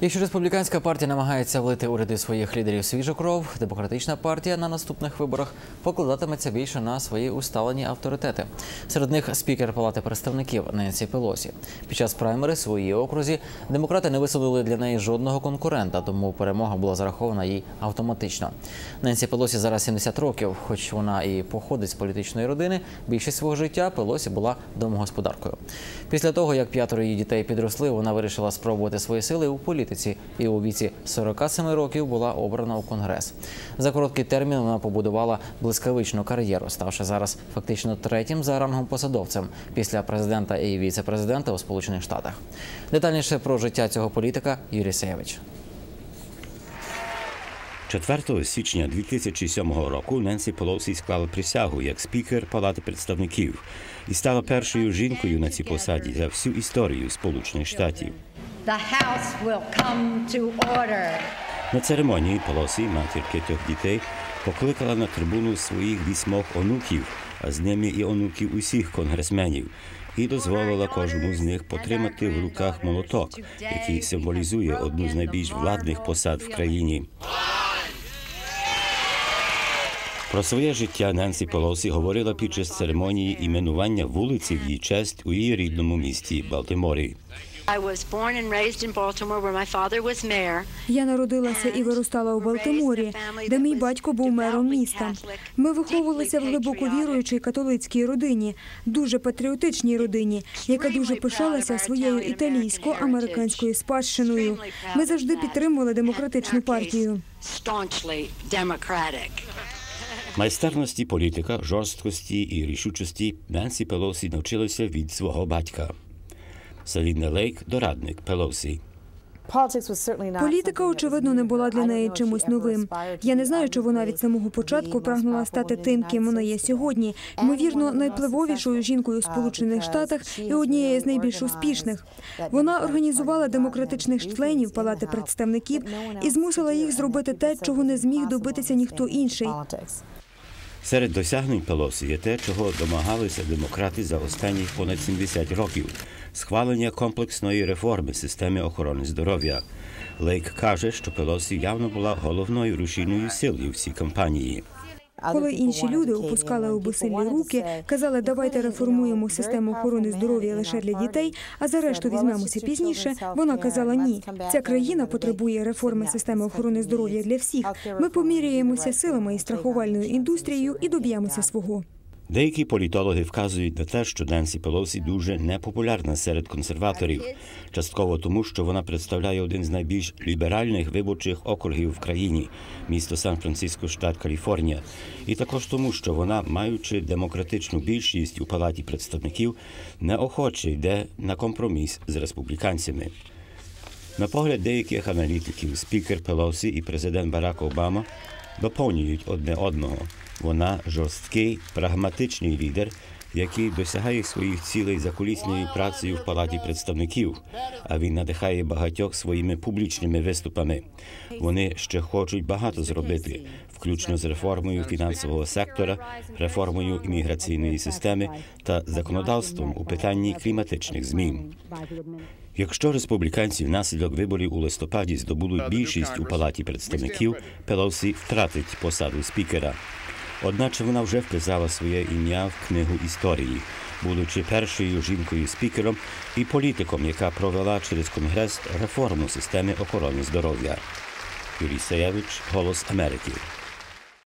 Якщо республіканська партія намагається влити у ряди своїх лідерів свіжу кров, демократична партія на наступних виборах покладатиметься більше на свої усталені авторитети. Серед них спікер Палати представників Ненсі Пелосі. Під час праймери своїй окрузі демократи не висадили для неї жодного конкурента, тому перемога була зарахована їй автоматично. Ненсі Пелосі зараз 70 років, хоч вона і походить з політичної родини. Більшість свого життя Пелосі була домогосподаркою. Після того, як п'ятеро її дітей підросли, вона вирішила спробувати свої сили у політиці і у віці 47 років була обрана у конгрес. За короткий термін вона побудувала блискавичну кар'єру, ставши зараз фактично третім за рангом посадовцем після президента і віце-президента у Сполучених Штатах. Детальніше про життя цього політика Юрій Сеєвич. 4 січня 2007 року Ненсі Пелосі склала присягу як спікер Палати представників і стала першою жінкою на цій посаді за всю історію Сполучених Штатів. The House will come to order. На церемонії Пелосі, матір п'ятьох дітей, покликала на трибуну своїх вісьмох онуків, а з ними і онуків усіх конгресменів, і дозволила кожному з них потримати в руках молоток, який символізує одну з найбільш владних посад в країні. Про своє життя Ненсі Пелосі говорила під час церемонії іменування вулиці в її честь у її рідному місті Балтиморі. I was born and raised in Baltimore, where my father was mayor. Я народилася і виростала у Балтиморі, де мій батько був мером міста. Ми виховувалися в глибоко віруючій католицькій родині, дуже патріотичній родині, яка дуже пишалася своєю італійсько-американською спадщиною. Ми завжди підтримували демократичну партію. Майстерності політика, жорсткості і рішучості Ненсі Пелосі навчилася від свого батька. Салідна Лейк, дорадник Пелосі. Політика, очевидно, не була для неї чимось новим. Я не знаю, чи вона від самого початку прагнула стати тим, ким вона є сьогодні. Ймовірно, найвпливовішою жінкою у Сполучених Штатах і однією з найбільш успішних. Вона організувала демократичних членів Палати представників і змусила їх зробити те, чого не зміг добитися ніхто інший. Серед досягнень Пелосі є те, чого домагалися демократи за останні понад 70 років схвалення комплексної реформи системи охорони здоров'я. Лейк каже, що Пелосі явно була головною рушійною силою в цій кампанії. Коли інші люди опускали у безсиллі руки, казали, давайте реформуємо систему охорони здоров'я лише для дітей, а за решту візьмемося пізніше. Вона казала ні. Ця країна потребує реформи системи охорони здоров'я для всіх. Ми поміряємося силами і страхувальною індустрією і доб'ємося свого. Деякі політологи вказують на те, що Ненсі Пелосі дуже непопулярна серед консерваторів, частково тому, що вона представляє один з найбільш ліберальних виборчих округів в країні місто Сан-Франциско, штат Каліфорнія, і також тому, що вона, маючи демократичну більшість у палаті представників, неохоче йде на компроміс з республіканцями. На погляд деяких аналітиків, спікер Пелосі і президент Барак Обама доповнюють одне одного. Вона жорсткий, прагматичний лідер, який досягає своїх цілей за колісною працею в палаті представників, а він надихає багатьох своїми публічними виступами. Вони ще хочуть багато зробити, включно з реформою фінансового сектора, реформою імміграційної системи та законодавством у питанні кліматичних змін. Якщо республіканці внаслідок виборів у листопаді здобудуть більшість у палаті представників, Пелосі втратить посаду спікера. Одначе вона вже вписала своє ім'я в книгу історії, будучи першою жінкою-спікером і політиком, яка провела через конгрес реформу системи охорони здоров'я. Юрій Саєвич, Голос Америки.